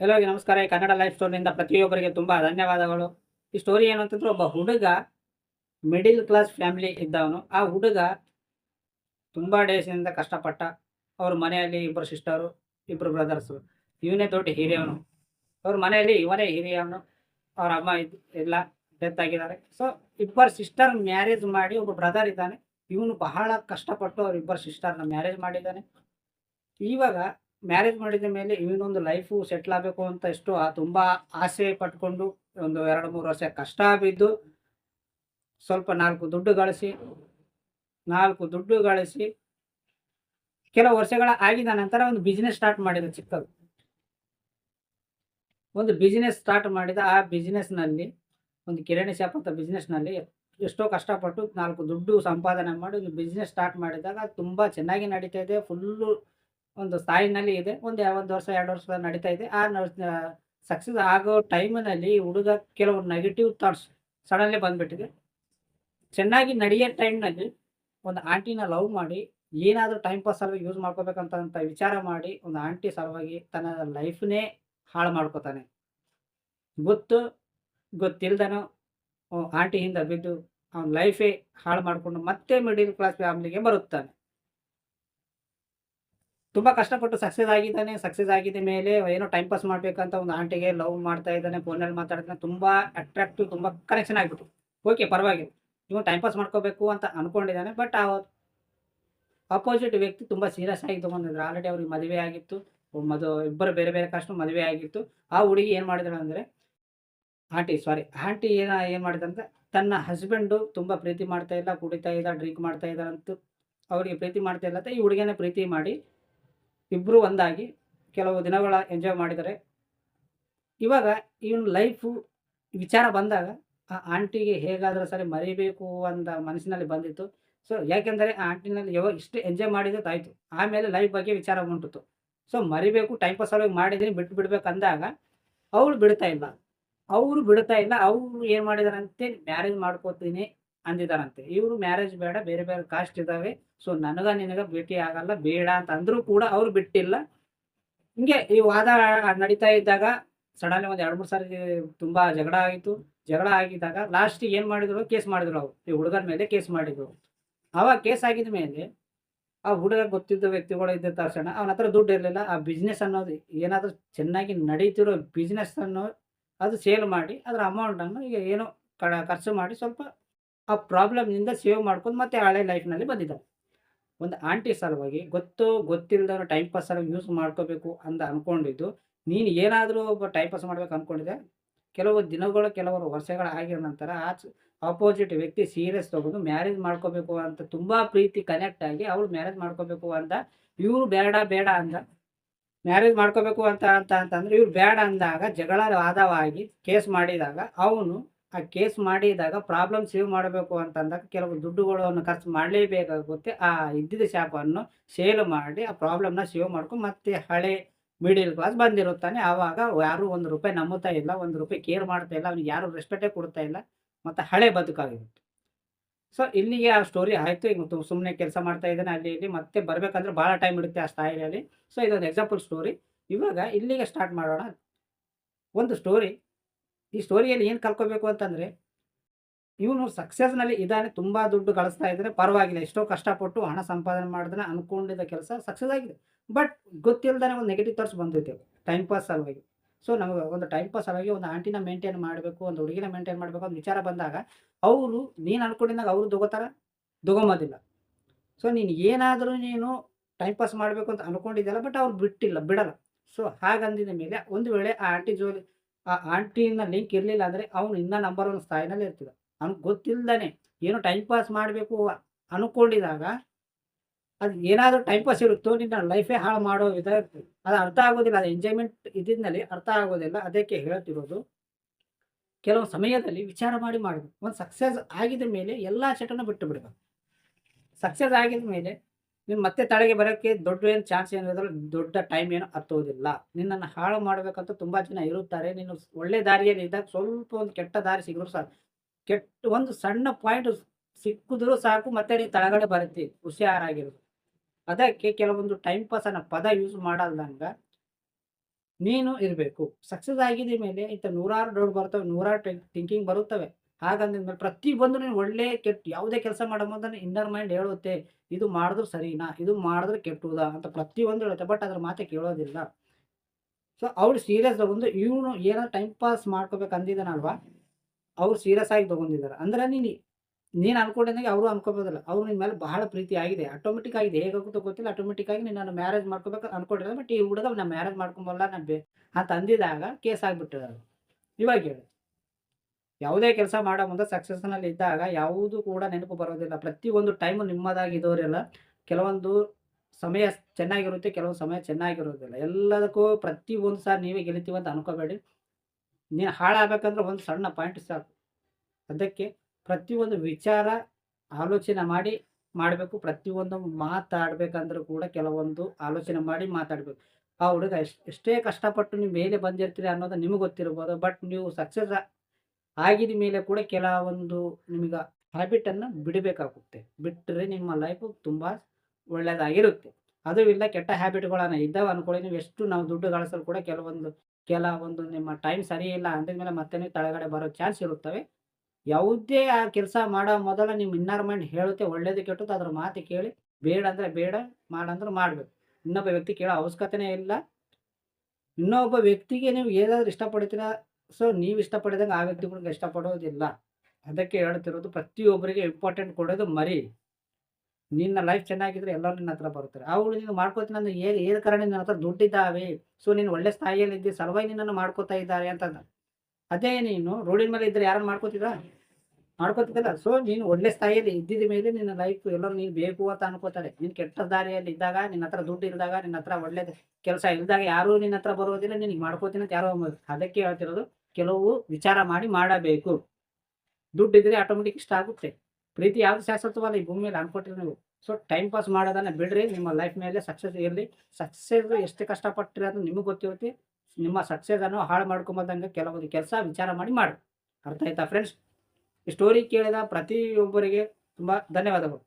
ಎಲ್ಲರಿಗೂ ನಮಸ್ಕಾರ. ಈ ಕನ್ನಡ ಲೈಫ್ ಸ್ಟೋರಿಯಿಂದ ಪ್ರತಿಯೊಬ್ಬರಿಗೆ ತುಂಬ ಧನ್ಯವಾದಗಳು. ಈ ಸ್ಟೋರಿ ಏನು ಅಂತಂದ್ರೆ, ಒಬ್ಬ ಹುಡುಗ ಮಿಡಿಲ್ ಕ್ಲಾಸ್ ಫ್ಯಾಮಿಲಿ ಇದ್ದವನು. ಆ ಹುಡುಗ ತುಂಬ ಡೇಸಿನಿಂದ ಕಷ್ಟಪಟ್ಟ ಅವ್ರ ಮನೆಯಲ್ಲಿ ಇಬ್ಬರು ಸಿಸ್ಟರು ಇಬ್ಬರು ಬ್ರದರ್ಸು ಇವನೇ ದೊಡ್ಡ ಹಿರಿಯವನು. ಅವ್ರ ಮನೆಯಲ್ಲಿ ಇವನೇ ಹಿರಿಯವನು. ಅವ್ರ ಅಮ್ಮ ಇಲ್ಲ ಡೆತ್ ಆಗಿದ್ದಾರೆ. ಸೊ ಇಬ್ಬರು ಸಿಸ್ಟರ್ ಮ್ಯಾರೇಜ್ ಮಾಡಿ ಒಬ್ಬ ಬ್ರದರ್ ಇದ್ದಾನೆ. ಇವನು ಬಹಳ ಕಷ್ಟಪಟ್ಟು ಅವ್ರ ಇಬ್ಬರು ಸಿಸ್ಟರ್ನ ಮ್ಯಾರೇಜ್ ಮಾಡಿದ್ದಾನೆ. ಇವಾಗ ಮ್ಯಾರೇಜ್ ಮಾಡಿದ ಮೇಲೆ ಇವನೊಂದು ಲೈಫು ಸೆಟ್ಲ್ ಆಗಬೇಕು ಅಂತ ಎಷ್ಟು ತುಂಬಾ ಆಸೆ ಪಟ್ಕೊಂಡು ಒಂದು ಎರಡು ಮೂರು ವರ್ಷ ಕಷ್ಟ ಬಿದ್ದು ಸ್ವಲ್ಪ ನಾಲ್ಕು ದುಡ್ಡು ಗಳಿಸಿ, ನಾಲ್ಕು ದುಡ್ಡು ಗಳಿಸಿ ಕೆಲವು ವರ್ಷಗಳ ಆಗಿದ ನಂತರ ಒಂದು ಬಿಸ್ನೆಸ್ ಸ್ಟಾರ್ಟ್ ಮಾಡಿದ ಚಿಕ್ಕದು. ಒಂದು ಬಿಸ್ನೆಸ್ ಸ್ಟಾರ್ಟ್ ಮಾಡಿದ ಆ ಬಿಸ್ನೆಸ್ನಲ್ಲಿ ಒಂದು ಕಿರಾಣಿ ಶಾಪ್ ಅಂತ ಬಿಸ್ನೆಸ್ನಲ್ಲಿ ಎಷ್ಟೋ ಕಷ್ಟಪಟ್ಟು ನಾಲ್ಕು ದುಡ್ಡು ಸಂಪಾದನೆ ಮಾಡಿ ಒಂದು ಬಿಸ್ನೆಸ್ ಸ್ಟಾರ್ಟ್ ಮಾಡಿದಾಗ ಅದು ತುಂಬ ಚೆನ್ನಾಗಿ ನಡೀತಾ ಇದೆ ಫುಲ್ಲು ಒಂದು ಸ್ಥಾಯಿನಲ್ಲಿ ಇದೆ. ಒಂದು ಒಂದು ವರ್ಷ, ಎರಡು ವರ್ಷ ನಡೀತಾ ಇದೆ. ಆ ಸಕ್ಸಸ್ ಆಗೋ ಟೈಮಿನಲ್ಲಿ ಹುಡುಗ ಕೆಲವು ನೆಗೆಟಿವ್ ಥಾಟ್ಸ್ ಸಡನ್ಲಿ ಬಂದ್ಬಿಟ್ಟಿದೆ. ಚೆನ್ನಾಗಿ ನಡೆಯೋ ಟೈಮ್ನಲ್ಲಿ ಒಂದು ಆಂಟಿನ ಲವ್ ಮಾಡಿ, ಏನಾದರೂ ಟೈಮ್ ಪಾಸ್ ಸಲುವಾಗಿ ಯೂಸ್ ಮಾಡ್ಕೋಬೇಕಂತ ವಿಚಾರ ಮಾಡಿ, ಒಂದು ಆಂಟಿ ಸಲುವಾಗಿ ತನ್ನ ಲೈಫ್ನೇ ಹಾಳು ಮಾಡ್ಕೋತಾನೆ. ಗೊತ್ತು? ಗೊತ್ತಿಲ್ದನೋ ಆಂಟಿ ಹಿಂದೆ ಬಿದ್ದು ಅವನ ಲೈಫೇ ಹಾಳು ಮಾಡಿಕೊಂಡು ಮತ್ತೆ ಮಿಡಿಲ್ ಕ್ಲಾಸ್ ಫ್ಯಾಮಿಲಿಗೆ ಬರುತ್ತಾನೆ. ತುಂಬ ಕಷ್ಟಪಟ್ಟು ಸಕ್ಸಸ್ ಆಗಿದ್ದಾನೆ ಸಕ್ಸಸ್ ಆಗಿದ ಮೇಲೆ ಏನೋ ಟೈಮ್ ಪಾಸ್ ಮಾಡಬೇಕಂತ ಒಂದು ಆಂಟಿಗೆ ಲವ್ ಮಾಡ್ತಾ ಇದ್ದಾನೆ ಫೋನಲ್ಲಿ ಮಾತಾಡ್ತಾನೆ, ತುಂಬ ಅಟ್ರಾಕ್ಟಿವ್ ತುಂಬ ಕನೆಕ್ಷನ್ ಆಗಿಬಿಟ್ಟು. ಓಕೆ ಪರವಾಗಿಲ್ಲ. ಇವನು ಟೈಮ್ ಪಾಸ್ ಮಾಡ್ಕೋಬೇಕು ಅಂತ ಅಂದ್ಕೊಂಡಿದ್ದಾನೆ ಬಟ್ ಆ ಅಪೋಸಿಟ್ ವ್ಯಕ್ತಿ ತುಂಬ ಸೀರಿಯಸ್ ಆಗಿ ತೊಗೊಂಡಿದ್ರು. ಆಲ್ರೆಡಿ ಅವ್ರಿಗೆ ಮದುವೆ ಆಗಿತ್ತು, ಮದು, ಇಬ್ಬರು ಬೇರೆ ಬೇರೆ ಕಷ್ಟ ಮದುವೆ ಆಗಿತ್ತು. ಆ ಹುಡುಗಿ ಏನು ಮಾಡಿದ್ರು ಅಂದರೆ, ಆಂಟಿ ಸಾರಿ ಆಂಟಿ ಏನ, ಏನು ಮಾಡಿದ್ರಂದ್ರೆ ತನ್ನ ಹಸ್ಬೆಂಡು ತುಂಬ ಪ್ರೀತಿ ಮಾಡ್ತಾ ಇಲ್ಲ, ಕುಡಿತಾ ಇದ್ದ ಡ್ರಿಂಕ್ ಮಾಡ್ತಾ ಅಂತ ಅವರಿಗೆ ಪ್ರೀತಿ ಮಾಡ್ತಾ ಇಲ್ಲ ಅಂತ ಈ ಹುಡುಗಿಯನ್ನ ಪ್ರೀತಿ ಮಾಡಿ ಇಬ್ಬರು ಒಂದಾಗಿ ಕೆಲವು ದಿನಗಳ ಎಂಜಾಯ್ ಮಾಡಿದರೆ. ಇವಾಗ ಇವನ್ ಲೈಫು ವಿಚಾರ ಬಂದಾಗ ಆ ಆಂಟಿಗೆ ಹೇಗಾದರೂ ಸರಿ ಮರಿಬೇಕು ಅಂತ ಮನಸ್ಸಿನಲ್ಲಿ ಬಂದಿತ್ತು. ಸೊ ಯಾಕೆಂದರೆ ಆ ಆಂಟಿನಲ್ಲಿ ಯಾವಾಗ ಇಷ್ಟು ಎಂಜಾಯ್ ಮಾಡಿದ್ರೆ ತಾಯ್ತು ಆಮೇಲೆ ಲೈಫ್ ಬಗ್ಗೆ ವಿಚಾರ ಉಂಟಿತು ಸೊ ಮರಿಬೇಕು ಟೈಮ್ ಪಾಸ್ ಆಗಿ ಮಾಡಿದ್ದೀನಿ, ಬಿಟ್ಟು ಬಿಡ್ಬೇಕು ಅಂದಾಗ ಅವಳು ಬಿಡ್ತಾ ಇಲ್ಲ. ಅವರು ಬಿಡ್ತಾ ಇಲ್ಲ, ಅವರು ಏನು ಮಾಡಿದಾರಂತೆ ಮ್ಯಾರೇಜ್ ಮಾಡ್ಕೋತೀನಿ. ಅಂದಿದ್ದಾರಂತೆ. ಇವರು ಮ್ಯಾರೇಜ್ ಬೇಡ, ಬೇರೆ ಬೇರೆ ಕಾಸ್ಟ್ ಇದಾವೆ ಸೊ ನನಗ ನಿನಗ ಭೇಟಿ ಆಗಲ್ಲ, ಬೇಡ ಅಂತ ಅಂದ್ರೂ ಕೂಡ ಅವ್ರು ಬಿಟ್ಟಿಲ್ಲ. ಹಿಂಗೆ ಈ ವಾದ ನಡೀತಾ ಇದ್ದಾಗ ಸಡನ್ಲಿ ಒಂದ್ ಎರಡ್ ಮೂರ್ ಸಾರಿ ತುಂಬಾ ಜಗಳ ಆಯಿತು. ಜಗಳ ಆಗಿದ್ದಾಗ ಲಾಸ್ಟ್ ಏನು ಮಾಡಿದ್ರು? ಕೇಸ್ ಮಾಡಿದ್ರು ಅವ್ರು. ಈ ಹುಡುಗನ ಮೇಲೆ ಕೇಸ್ ಮಾಡಿದ್ರು. ಅವಾಗ ಕೇಸ್ ಆಗಿದ ಮೇಲೆ ಆ ಹುಡುಗ ಗೊತ್ತಿದ್ದ ವ್ಯಕ್ತಿಗಳು ಇದ್ದ ತಕ್ಷಣ ಅವನ ಹತ್ರ ದುಡ್ಡು ಇರಲಿಲ್ಲ. ಆ ಬಿಸ್ನೆಸ್ ಅನ್ನೋದು ಏನಾದರೂ ಚೆನ್ನಾಗಿ ನಡೀತಿರೋ ಬಿಸ್ನೆಸ್ ಅನ್ನು, ಅದು ಸೇಲ್ ಮಾಡಿ ಅದರ ಅಮೌಂಟನ್ನು ಈಗ ಏನೋ ಖರ್ಚು ಮಾಡಿ ಸ್ವಲ್ಪ ಆ ಪ್ರಾಬ್ಲಮ್ನಿಂದ ಸೇವ್ ಮಾಡ್ಕೊಂಡು ಮತ್ತೆ ಹಳೆ ಲೈಫ್ನಲ್ಲಿ ಬಂದಿದ್ದಾರೆ ಒಂದು ಆಂಟಿ ಸಲುವಾಗಿ ಗೊತ್ತು ಗೊತ್ತಿಲ್ಲದವ್ರು ಟೈಮ್ ಪಾಸ್ ಸಲುವಾಗಿ ಯೂಸ್ ಮಾಡ್ಕೋಬೇಕು ಅಂತ ಅಂದ್ಕೊಂಡಿದ್ದು ನೀನು ಏನಾದರೂ ಒಬ್ಬ ಟೈಮ್ ಪಾಸ್ ಮಾಡ್ಬೇಕು ಅಂದ್ಕೊಂಡಿದ್ದೆ ಕೆಲವು ದಿನಗಳು, ಕೆಲವರು ವರ್ಷಗಳು ಆಗಿರೋ ನಂತರ ಆ ಆಪೋಸಿಟ್ ವ್ಯಕ್ತಿ ಸೀರಿಯಸ್ ತೊಗೊಂಡು ಮ್ಯಾರೇಜ್ ಮಾಡ್ಕೋಬೇಕು ಅಂತ ತುಂಬ ಪ್ರೀತಿ ಕನೆಕ್ಟ್ ಆಗಿ ಅವಳು ಮ್ಯಾರೇಜ್ ಮಾಡ್ಕೋಬೇಕು ಅಂತ, ಇವರು ಬೇಡ ಬೇಡ ಅಂದ. ಮ್ಯಾರೇಜ್ ಮಾಡ್ಕೋಬೇಕು ಅಂತ ಅಂತ ಅಂತಂದ್ರೆ ಇವ್ರು ಬೇಡ ಅಂದಾಗ ಜಗಳ ವಾದವಾಗಿ ಕೇಸ್ ಮಾಡಿದಾಗ ಅವನು ಆ ಕೇಸ್ ಮಾಡಿದಾಗ ಪ್ರಾಬ್ಲಮ್ ಸೇವ್ ಮಾಡಬೇಕು ಅಂತಂದಾಗ ಕೆಲವು ದುಡ್ಡುಗಳನ್ನು ಖರ್ಚು ಮಾಡಲೇಬೇಕಾಗುತ್ತೆ. ಆ ಇದ್ದಿದ್ದ ಶಾಪನ್ನು ಸೇಲ್ ಮಾಡಿ ಆ ಪ್ರಾಬ್ಲಮ್ನ ಸೇವ್ ಮಾಡ್ಕೊಂಡು ಮತ್ತೆ ಹಳೆ ಮಿಡಿಲ್ ಕ್ಲಾಸ್ ಬಂದಿರುತ್ತಾನೆ. ಆವಾಗ ಯಾರು ಒಂದು ರೂಪಾಯಿ ನಂಬುತ್ತಾ ಇಲ್ಲ, ಒಂದು ರೂಪಾಯಿ ಕೇರ್ ಮಾಡ್ತಾ ಇಲ್ಲ, ಅವ್ನಿಗೆ ಯಾರು ರೆಸ್ಪೆಕ್ಟೇ ಕೊಡ್ತಾ ಇಲ್ಲ, ಮತ್ತು ಹಳೆ ಬದುಕಾಗಿರುತ್ತೆ. ಸೊ ಇಲ್ಲಿಗೆ ಆ ಸ್ಟೋರಿ ಆಯಿತು. ಈಗ ಸುಮ್ಮನೆ ಕೆಲಸ ಮಾಡ್ತಾ ಇದ್ದಾನೆ ಅಲ್ಲಿ ಇಲ್ಲಿ, ಮತ್ತೆ ಬರಬೇಕಂದ್ರೆ ಭಾಳ ಟೈಮ್ ಇಡುತ್ತೆ ಆ ಸ್ಥಾಯಿಯಲ್ಲಿ. ಸೊ ಇದೊಂದು ಎಕ್ಸಾಂಪಲ್ ಸ್ಟೋರಿ ಇವಾಗ ಇಲ್ಲಿಗೆ ಸ್ಟಾರ್ಟ್ ಮಾಡೋಣ. ಒಂದು ಸ್ಟೋರಿ ಈ ಸ್ಟೋರಿಯಲ್ಲಿ ಏನು ಕಲ್ಕೋಬೇಕು ಅಂತಂದರೆ, ಇವನು ಸಕ್ಸಸ್ನಲ್ಲಿ ಇದ್ದಾನೆ, ತುಂಬ ದುಡ್ಡು ಗಳಿಸ್ತಾ ಇದ್ದರೆ ಪರವಾಗಿಲ್ಲ. ಎಷ್ಟೋ ಕಷ್ಟಪಟ್ಟು ಹಣ ಸಂಪಾದನೆ ಮಾಡಿದ್ರೆ ಅನ್ಕೊಂಡಿದ್ದ ಕೆಲಸ ಸಕ್ಸಸ್ ಆಗಿದೆ. ಬಟ್ ಗೊತ್ತಿಲ್ಲದೇ ಒಂದು ನೆಗೆಟಿವ್ ಥಾಟ್ಸ್ ಬಂದೈತೆ ಟೈಮ್ ಪಾಸ್ ಸಲುವಾಗಿ. ಸೊ ನಮಗೆ ಒಂದು ಟೈಮ್ ಪಾಸ್ ಸಲುವಾಗಿ ಒಂದು ಆಂಟಿನ ಮೇಂಟೈನ್ ಮಾಡಬೇಕು, ಒಂದು ಹುಡುಗಿನ ಮೇಂಟೈನ್ ಮಾಡಬೇಕು ಒಂದು ವಿಚಾರ ಬಂದಾಗ, ಅವರು, ನೀನು ಅನ್ಕೊಂಡಿದ್ದಾಗ ಅವರು ದೊಗೋತಾರ? ದೊಗೊಂಬೋದಿಲ್ಲ ಸೊ ನೀನು ಏನಾದರೂ ನೀನು ಟೈಮ್ ಪಾಸ್ ಮಾಡಬೇಕು ಅಂತ ಅನ್ಕೊಂಡಿದ್ದಲ್ಲ ಬಟ್ ಅವ್ರು ಬಿಟ್ಟಿಲ್ಲ, ಬಿಡಲ್ಲ. ಸೊ ಹಾಗಂದಿದ ಮೇಲೆ ಒಂದು ವೇಳೆ ಆ ಆಂಟಿ ಜೋಲಿ ಆ ಆಂಟಿನ ಲಿಂಕ್ ಇರಲಿಲ್ಲ ಅಂದರೆ ಅವನು ಇನ್ನೂ ನಂಬರ್ ಒನ್ ಸ್ಥಾಯಿನಲ್ಲಿ ಇರ್ತಿದ್ದ. ಅವ್ನಿಗೆ ಗೊತ್ತಿಲ್ಲದೇ ಏನೋ ಟೈಮ್ ಪಾಸ್ ಮಾಡಬೇಕು ಅನ್ಕೊಂಡಿದಾಗ ಅದು ಏನಾದರೂ ಟೈಮ್ ಪಾಸ್ ಇರುತ್ತೋ ನಿನ್ನ ಲೈಫೇ ಹಾಳು ಮಾಡೋ ವಿಧ ಇರ್ತದೆ. ಅದು ಅರ್ಥ ಆಗೋದಿಲ್ಲ, ಅದು ಎಂಜಾಯ್ಮೆಂಟ್ ಇದ್ದಿದ್ದಲ್ಲಿ ಅರ್ಥ ಆಗೋದಿಲ್ಲ. ಅದಕ್ಕೆ ಹೇಳ್ತಿರೋದು, ಕೆಲವು ಸಮಯದಲ್ಲಿ ವಿಚಾರ ಮಾಡಿ ಮಾಡಬೇಕು. ಒಂದು ಸಕ್ಸಸ್ ಆಗಿದ ಮೇಲೆ ಎಲ್ಲ ಚಟನ ಬಿಟ್ಟು ಬಿಡಬೇಕು. ಸಕ್ಸಸ್ ಆಗಿದ ಮೇಲೆ ನೀನು ಮತ್ತೆ ತಳಗೆ ಬರೋಕ್ಕೆ ದೊಡ್ಡ ಏನು ಚಾನ್ಸ್ ಏನಿರೋದ್ರಲ್ಲಿ ದೊಡ್ಡ ಟೈಮ್ ಏನು ಹತ್ತೋದಿಲ್ಲ. ನಿನ್ನನ್ನು ಹಾಳು ಮಾಡಬೇಕಂತ ತುಂಬ ಜನ ಇರುತ್ತಾರೆ. ನೀನು ಒಳ್ಳೆ ದಾರಿಯಲ್ಲಿ ಇದ್ದಾಗ ಸ್ವಲ್ಪ ಒಂದು ಕೆಟ್ಟ ದಾರಿ ಸಿಗೋರು ಸಾಕು. ಕೆಟ್ಟ ಒಂದು ಸಣ್ಣ ಪಾಯಿಂಟ್ ಸಿಕ್ಕಿದ್ರು ಸಾಕು, ಮತ್ತೆ ನೀನು ತಳಗಡೆ ಬರುತ್ತೆ. ಹುಷಾರಾಗಿರೋದು ಅದಕ್ಕೆ ಕೆಲವೊಂದು ಟೈಮ್ ಪಾಸ್ ಅನ್ನೋ ಪದ ಯೂಸ್ ಮಾಡಲ್ದಂಗ ನೀನು ಇರಬೇಕು. ಸಕ್ಸಸ್ ಆಗಿದ ಮೇಲೆ ಇಂಥ ನೂರಾರು ಡೌಟ್ ಬರ್ತವೆ, ನೂರಾರು ಥಿಂಕಿಂಗ್ ಬರುತ್ತವೆ. ಹಾಗಂದಿದ್ಮೇಲೆ ಪ್ರತಿ ಬಂದು ನೀನು ಒಳ್ಳೆ ಕೆಟ್ಟು ಯಾವುದೇ ಕೆಲಸ ಮಾಡೋ ಮೊದಲು ಇನ್ನರ್ ಮೈಂಡ್ ಹೇಳುತ್ತೆ, ಇದು ಮಾಡಿದ್ರು ಸರಿನಾ, ಇದು ಮಾಡಿದ್ರೆ ಕೆಟ್ಟುದ ಅಂತ ಪ್ರತಿಯೊಂದು ಹೇಳುತ್ತೆ ಬಟ್ ಅದ್ರ ಮಾತೆ ಕೇಳೋದಿಲ್ಲ. ಸೊ ಅವ್ರು ಸೀರಿಯಸ್ ತಗೊಂಡು ಇವನು ಏನೋ ಟೈಮ್ ಪಾಸ್ ಮಾಡ್ಕೋಬೇಕು ಅಂದಿದ್ದಾನಲ್ವಾ, ಅವ್ರು ಸೀರಿಯಸ್ ಆಗಿ ತೊಗೊಂಡಿದ್ದಾರೆ ಅಂದ್ರೆ ನೀನು ನೀನು ಅನ್ಕೊಂಡಿದ್ದಂಗೆ ಅವರು ಅನ್ಕೋಬೋದಲ್ಲ. ಅವ್ರು ನಿನ್ನ ಮೇಲೆ ಬಹಳ ಪ್ರೀತಿ ಆಗಿದೆ ಆಟೋಮೆಟಿಕ್ ಆಗಿದೆ ಹೇಗಾಗುತ್ತೋ ಗೊತ್ತಿಲ್ಲ ಆಟೋಮೆಟಿಕ್ ಆಗಿ ನಾನು ಮ್ಯಾರೇಜ್ ಮಾಡ್ಕೋಬೇಕು ಅನ್ಕೊಂಡಿರೋದು ಬಟ್ ಈ ಹುಡುಗ ನಾನು ಮ್ಯಾರೇಜ್ ಮಾಡ್ಕೊಂಬಲ್ಲ ನಾನು ಬೇ ಅಂತ ಅಂದಿದಾಗ ಕೇಸ್ ಆಗಿಬಿಟ್ಟಿದ್ದಾರೆ ಇವಾಗ ಹೇಳಿ. ಯಾವುದೇ ಕೆಲಸ ಮಾಡೋ ಮುಂದೆ ಸಕ್ಸಸ್ನಲ್ಲಿ ಇದ್ದಾಗ ಯಾವುದು ಕೂಡ ನೆನಪು ಬರೋದಿಲ್ಲ. ಪ್ರತಿಯೊಂದು ಟೈಮು ನಿಮ್ಮದಾಗಿದ್ದವರೆಲ್ಲ ಕೆಲವೊಂದು ಸಮಯ ಚೆನ್ನಾಗಿರುತ್ತೆ, ಕೆಲವು ಸಮಯ ಚೆನ್ನಾಗಿರೋದಿಲ್ಲ. ಎಲ್ಲದಕ್ಕೂ ಪ್ರತಿ ಒಂದು ಸಾರಿ ನೀವೇ ಗೆಲ್ತೀವಿ ಅಂತ ಅನ್ಕೋಬೇಡಿ. ನೀನು ಹಾಳಾಗಬೇಕಂದ್ರೆ ಒಂದು ಸಣ್ಣ ಪಾಯಿಂಟ್ ಸಾಕು. ಅದಕ್ಕೆ ಪ್ರತಿಯೊಂದು ವಿಚಾರ ಆಲೋಚನೆ ಮಾಡಿ ಮಾಡಬೇಕು. ಪ್ರತಿಯೊಂದು ಮಾತಾಡಬೇಕಂದ್ರೂ ಕೂಡ ಕೆಲವೊಂದು ಆಲೋಚನೆ ಮಾಡಿ ಮಾತಾಡಬೇಕು. ಆ ಹುಡುಗ ಎಷ್ಟು ಕಷ್ಟಪಟ್ಟು ನೀವು ಮೇಲೆ ಬಂದಿರ್ತೀರಿ ಅನ್ನೋದು ನಿಮಗೆ ಗೊತ್ತಿರ್ಬೋದು. ಬಟ್ ನೀವು ಸಕ್ಸಸ್ ಆಗಿದ ಮೇಲೆ ಕೂಡ ಕೆಲವೊಂದು ನಿಮಗೆ ಹ್ಯಾಬಿಟನ್ನು ಬಿಡಬೇಕಾಗುತ್ತೆ. ಬಿಟ್ಟರೆ ನಿಮ್ಮ ಲೈಫು ತುಂಬ ಒಳ್ಳೆಯದಾಗಿರುತ್ತೆ ಅದು ಇಲ್ಲ, ಕೆಟ್ಟ ಹ್ಯಾಬಿಟ್ಗಳನ್ನು ಇದ್ದಾವೆ ಅನ್ಕೊಳ್ಳಿ. ನೀವು ಎಷ್ಟು ನಾವು ದುಡ್ಡು ಗಳಿಸಲು ಕೂಡ ಕೆಲವೊಂದು ಕೆಲವೊಂದು ನಿಮ್ಮ ಟೈಮ್ ಸರಿ ಇಲ್ಲ ಅಂದಿದ್ಮೇಲೆ ಮತ್ತೆ ನೀವು ತಳಗಡೆ ಬರೋ ಚಾನ್ಸ್ ಇರುತ್ತವೆ. ಯಾವುದೇ ಆ ಕೆಲಸ ಮಾಡೋ ಮೊದಲು ನಿಮ್ಮ ಮೈಂಡ್ ಹೇಳುತ್ತೆ, ಒಳ್ಳೇದು ಕೆಟ್ಟದ್ದು ಅದ್ರ ಮಾತು ಕೇಳಿ, ಬೇಡ ಅಂದರೆ ಬೇಡ ಮಾಡಂದ್ರೆ ಮಾಡಬೇಕು. ಇನ್ನೊಬ್ಬ ವ್ಯಕ್ತಿ ಕೇಳೋ ಅವಶ್ಯಕತೆನೇ ಇಲ್ಲ. ಇನ್ನೊಬ್ಬ ವ್ಯಕ್ತಿಗೆ ನೀವು ಏನಾದರೂ ಇಷ್ಟಪಡ್ತೀರಾ ಸೊ ನೀವು ಇಷ್ಟಪಡಿದಂಗೆ ಆ ವ್ಯಕ್ತಿಗಳಿಗೆ ಇಷ್ಟಪಡೋದಿಲ್ಲ. ಅದಕ್ಕೆ ಹೇಳ್ತಿರೋದು ಪ್ರತಿಯೊಬ್ಬರಿಗೆ ಇಂಪಾರ್ಟೆಂಟ್ ಕೊಡೋದು ಮರಿ. ನಿನ್ನ ಲೈಫ್ ಚೆನ್ನಾಗಿದ್ರೆ ಎಲ್ಲರೂ ನಿನ್ನ ಹತ್ರ ಬರುತ್ತಾರೆ. ಅವಳು ನೀನು ಮಾಡ್ಕೋತೀನಿ ಅಂದ್ರೆ ಏನು ಏನು ಕಾರಣ ನಿನ್ನ ಹತ್ರ ದುಡ್ಡಿದ್ದಾವೆ? ಸೊ ನೀನು ಒಳ್ಳೆ ಸ್ಥಾಯಿಯಲ್ಲಿ ಇದ್ದಿ ಸಲುವಾಗಿ ನಿನ್ನನ್ನು ಮಾಡ್ಕೋತಾ ಇದ್ದಾರೆ ಅಂತ ಅದೇ ನೀನು ರೋಡಿನ ಮೇಲೆ ಇದ್ರೆ ಯಾರನ್ನು ಮಾಡ್ಕೋತಿದ್ರ ಮಾಡ್ಕೋತಿದ್ದಲ್ಲ. ಸೊ ನೀನು ಒಳ್ಳೆ ಸ್ಥಾಯಿಯಲ್ಲಿ ಇದ್ದಿದ ಮೇಲೆ ನಿನ್ನ ಲೈಫ್ ಎಲ್ಲರೂ ನೀನು ಬೇಕು ಅಂತ ಅನ್ಕೋತಾರೆ. ನೀನು ಕೆಟ್ಟ ದಾರಿಯಲ್ಲಿ ಇದ್ದಾಗ, ನಿನ್ನ ಹತ್ರ ದುಡ್ಡು ಇಲ್ದಾಗ, ನಿನ್ನ ಹತ್ರ ಒಳ್ಳೆ ಕೆಲಸ ಇಲ್ದಾಗ ಯಾರೂ ನಿನ್ನ ಹತ್ರ ಬರೋದಿಲ್ಲ. ನಿನಗೆ ಮಾಡ್ಕೋತೀನಿ ಅಂತ ಯಾರೋ ಅದಕ್ಕೆ ಹೇಳ್ತಿರೋದು ಕೆಲವು ವಿಚಾರ ಮಾಡಿ ಮಾಡಬೇಕು. ದುಡ್ಡು ಇದ್ರೆ ಆಟೋಮೆಟಿಕ್ ಇಷ್ಟ ಆಗುತ್ತೆ. ಪ್ರೀತಿ ಯಾವ್ದು ಶಾಶ್ವತವಲ್ಲ, ಈ ಭೂಮಿ ಮೇಲೆ ಅನ್ಕೊಟ್ಟಿರಿ ನೀವು. ಸೊ ಟೈಮ್ ಪಾಸ್ ಮಾಡೋದನ್ನ ಬಿಡ್ರಿ, ನಿಮ್ಮ ಲೈಫ್ ಮೇಲೆ ಸಕ್ಸಸ್ ಇರಲಿ. ಸಕ್ಸಸ್ ಎಷ್ಟು ಕಷ್ಟಪಟ್ಟಿರಿ ಅದು ನಿಮಗೆ ಗೊತ್ತಿರುತ್ತೆ. ನಿಮ್ಮ ಸಕ್ಸಸ್ ಅನ್ನು ಹಾಳು ಮಾಡ್ಕೊಂಬಂದಂಗೆ ಕೆಲವೊಂದು ಕೆಲಸ ವಿಚಾರ ಮಾಡಿ ಮಾಡಿ. ಅರ್ಥ ಆಯ್ತಾ ಫ್ರೆಂಡ್ಸ್ ಈ ಸ್ಟೋರಿ ಕೇಳಿದ ಪ್ರತಿಯೊಬ್ಬರಿಗೆ ತುಂಬ ಧನ್ಯವಾದಗಳು.